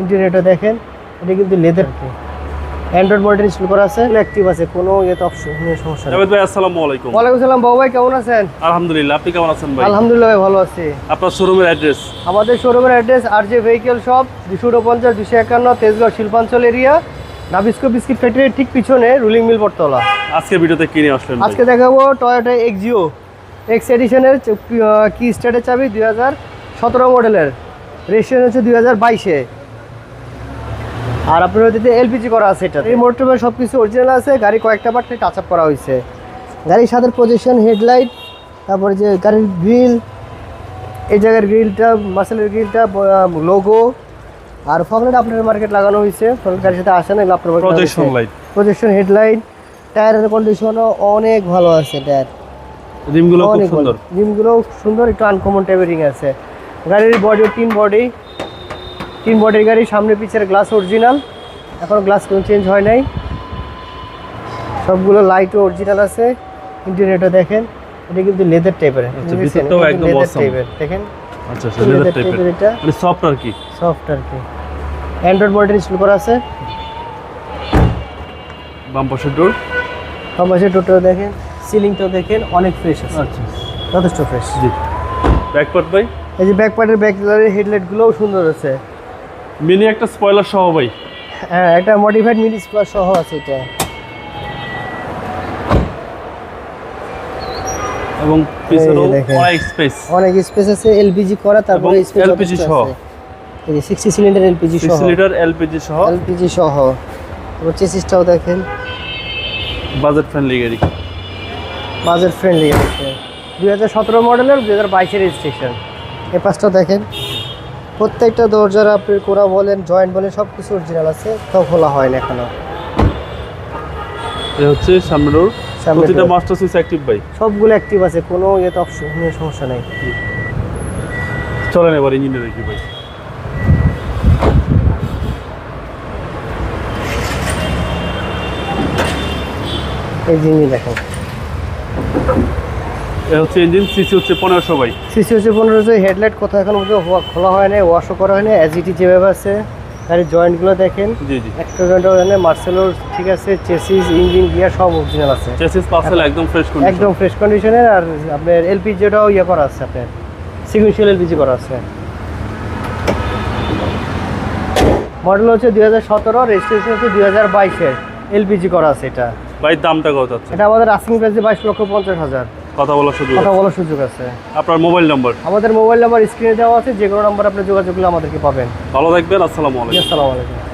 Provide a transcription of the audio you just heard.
ইন্টারনেটে দেখেন এটা কিন্তু লেদার অ্যান্ড্রয়েড মডেল ইনস্টল করা আছে অ্যাক্টিভ আছে কোনো ইয়েতে অপশন নেই সমস্যা নেই। ভাই আসসালামু আলাইকুম। ওয়ালাইকুম সালাম বাবু ভাই কেমন আছেন? আলহামদুলিল্লাহ আপনি কেমন আছেন ভাই? আলহামদুলিল্লাহ ভাই ভালো আছি। আপনার শোরুমের অ্যাড্রেস আমাদের শোরুমের অ্যাড্রেস আর জে ভেহিকেল শপ দুশো উনপঞ্চাশ দুশো একান্ন তেজগাঁও শিল্পাঞ্চল এরিয়া নাবিস্কো বিস্কিট ফ্যাক্টরির ঠিক পিছনে রুলিং মিল পড়তলা আজকে ভিডিওতে কিনে আসলেন আজকে দেখাবো টয়োটা এক্সিও এক্স এডিশনের কি স্টার্টের চাবি দুই হাজার সতেরো মডেলের রেজিস্ট্রেশন হচ্ছে দুই হাজার বাইশে। আর আপনার হচ্ছে এলপিজি করা আছে এটা এই মোটরটা সব কিছু অরিজিনাল আছে গাড়ি কয়েকটা পার্টে টাচ আপ করা হয়েছে। গাড়ির সাথে পজিশন হেডলাইট তারপরে যে গাড়ির গ্রিল এই জায়গার গ্রিলটা মাসেলের গ্রিলটা লোগো আর ফগলেট আপনার মার্কেট লাগানো হয়েছে। ফগলেট গাড়ির সাথে আসে না আপনার প্রজেকশন লাইট প্রজেকশন হেডলাইট টায়ারের কন্ডিশনও অনেক ভালো আছে টায়ার রিমগুলো খুব অনেক সুন্দর। জিমগুলো সুন্দর একটু আনকমন টাইপের রিং আছে। গাড়ির বডি তিন বডি তিন বডির গাড়ি সামনে পিছের গ্লাস অরিজিনাল এখন গ্লাস কোনো চেঞ্জ হয় নাই। সবগুলো লাইটও অরিজিনাল আছে। ইন্টারনেটও দেখেন এটা কিন্তু লেদার টাইপের আচ্ছা, awesome। টাইপের দেখেন? আচ্ছা আচ্ছা লেদার টাইপের এটা। মানে সফট আর কি? সফট আর কি। অ্যান্ড্রয়েড মডেল ইনস্টল করা আছে। বাম পাশের ডোর বাম পাশে টোটো দেখেন। সিলিংটাও দেখেন অনেক ফ্রেশ আছে। আচ্ছা। যথেষ্ট ফ্রেশ জি। ব্যাক পার্ট ভাই? এই যে ব্যাক পার্টের ব্যাক হেডলাইটগুলোও সুন্দর আছে। মিনি একটা স্পয়লার সহ ভাই। হ্যাঁ একটা মডিফাইড মিনি স্পয়লার সহ আছে এটা। এবং পিছনেও অনেক স্পেস অনেক স্পেস আছে এলপিজি করা তারপরে স্পেস LPG সহ। এই যে 60 সিলিন্ডার এলপিজি সহ। 6 লিটার এলপিজি সহ। এলপিজি সহ। তারপর চেসিসটাও দেখেন। বাজেট ফ্রেন্ডলি গাড়ি। বাজেট ফ্রেন্ডলি আছে দুই হাজার সতেরো মডেলের দুই হাজার বাইশের রেজিস্ট্রেশন এ পাশটা দেখেন। প্রত্যেকটা দরজার আপনি কোরা বলেন জয়েন্ট বলেন সব কিছু অরিজিনাল আছে। তাও খোলা হয় না এখনও। হচ্ছে সামনে ডোর প্রতিটা মাস্টার সুইচ অ্যাক্টিভ ভাই। সবগুলো অ্যাক্টিভ আছে কোনো ইয়েতে অপশন সমস্যা নেই। চলেন এবার ইঞ্জিনে দেখি ভাই। এই জিনিস দেখেন। এ হচ্ছে ইঞ্জিন সিসি হচ্ছে পনেরোশো ভাই সিসি হচ্ছে পনেরোশো হেডলাইট কোথাও এখন খোলা হয় না ওয়াশও করা হয় না অ্যাজিটি যেভাবে আছে গাড়ির জয়েন্টগুলো দেখেন। জি জি। একটা জয়েন্ট ওখানে মার্সেলোর ঠিক আছে চেসিস ইঞ্জিন গিয়ার সব অরিজিনাল আছে। চেসিস পার্সেল একদম ফ্রেশ কন্ডিশন একদম ফ্রেশ কন্ডিশনের আর আপনার এলপিজিটাও ইয়ে করা আছে আপনার সিকুয়েন্সিয়াল এলপিজি করা আছে। মডেল হচ্ছে দুই হাজার সতেরো রেজিস্ট্রেশন হচ্ছে দুই হাজার বাইশের এলপিজি করা আছে এটা। ভাই দামটা কত এটা আমাদের আস্কিং প্রাইসে বাইশ লক্ষ পঞ্চাশ হাজার। কথা বলার সুযোগ কথা বলার সুযোগ আছে। আপনার মোবাইল নাম্বার? আমাদের মোবাইল নাম্বার স্ক্রিনে দেওয়া আছে যে কোনো নাম্বার আপনি যোগাযোগ করলে আমাদেরকে পাবেন। ভালো থাকবেন আসসালামু আলাইকুম। আসসালামু আলাইকুম।